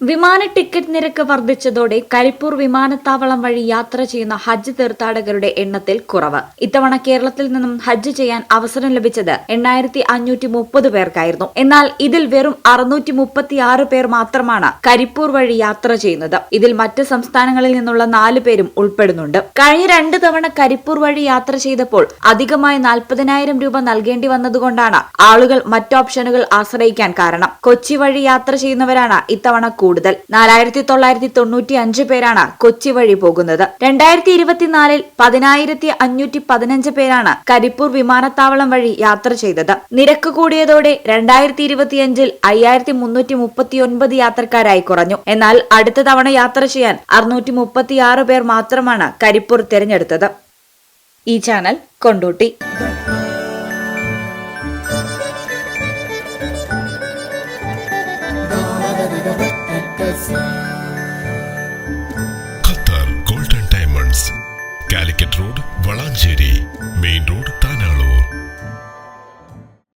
വിമാന ടിക്കറ്റ് നിരക്ക് വർദ്ധിച്ചതോടെ കരിപ്പൂർ വിമാനത്താവളം വഴി യാത്ര ചെയ്യുന്ന ഹജ്ജ് തീർത്ഥാടകരുടെ എണ്ണത്തിൽ കുറവ്. ഇത്തവണ കേരളത്തിൽ നിന്നും ഹജ്ജ് ചെയ്യാൻ അവസരം ലഭിച്ചത് എണ്ണായിരത്തി അഞ്ഞൂറ്റി മുപ്പത് പേർക്കായിരുന്നു. എന്നാൽ ഇതിൽ വെറും അറുന്നൂറ്റി മുപ്പത്തിയാറ് പേർ മാത്രമാണ് കരിപ്പൂർ വഴി യാത്ര ചെയ്യുന്നത്. ഇതിൽ മറ്റ് സംസ്ഥാനങ്ങളിൽ നിന്നുള്ള നാല് പേരും ഉൾപ്പെടുന്നുണ്ട്. കഴിഞ്ഞ രണ്ട് തവണ കരിപ്പൂർ വഴി യാത്ര ചെയ്തപ്പോൾ അധികമായി നാൽപ്പതിനായിരം രൂപ നൽകേണ്ടി വന്നതുകൊണ്ടാണ് ആളുകൾ മറ്റ് ഓപ്ഷനുകൾ ആശ്രയിക്കാൻ കാരണം. കൊച്ചി വഴി യാത്ര ചെയ്യുന്നവരാണ് ഇത്തവണ കൂടുതൽ. നാലായിരത്തി തൊള്ളായിരത്തി തൊണ്ണൂറ്റി അഞ്ച് പേരാണ് കൊച്ചി വഴി പോകുന്നത്. രണ്ടായിരത്തി ഇരുപത്തിനാലിൽ പതിനായിരത്തി അഞ്ഞൂറ്റി പതിനഞ്ച് പേരാണ് കരിപ്പൂർ വിമാനത്താവളം വഴി യാത്ര ചെയ്തത്. നിരക്ക് കൂടിയതോടെ രണ്ടായിരത്തി ഇരുപത്തിയഞ്ചിൽ അയ്യായിരത്തി മുന്നൂറ്റി മുപ്പത്തിയൊൻപത് യാത്രക്കാരായി കുറഞ്ഞു. എന്നാൽ അടുത്ത തവണ യാത്ര ചെയ്യാൻ അറുന്നൂറ്റി മുപ്പത്തിയാറ് പേർ മാത്രമാണ് കരിപ്പൂർ തിരഞ്ഞെടുത്തത്. ഈ ചാനൽ കൊണ്ടോട്ടി.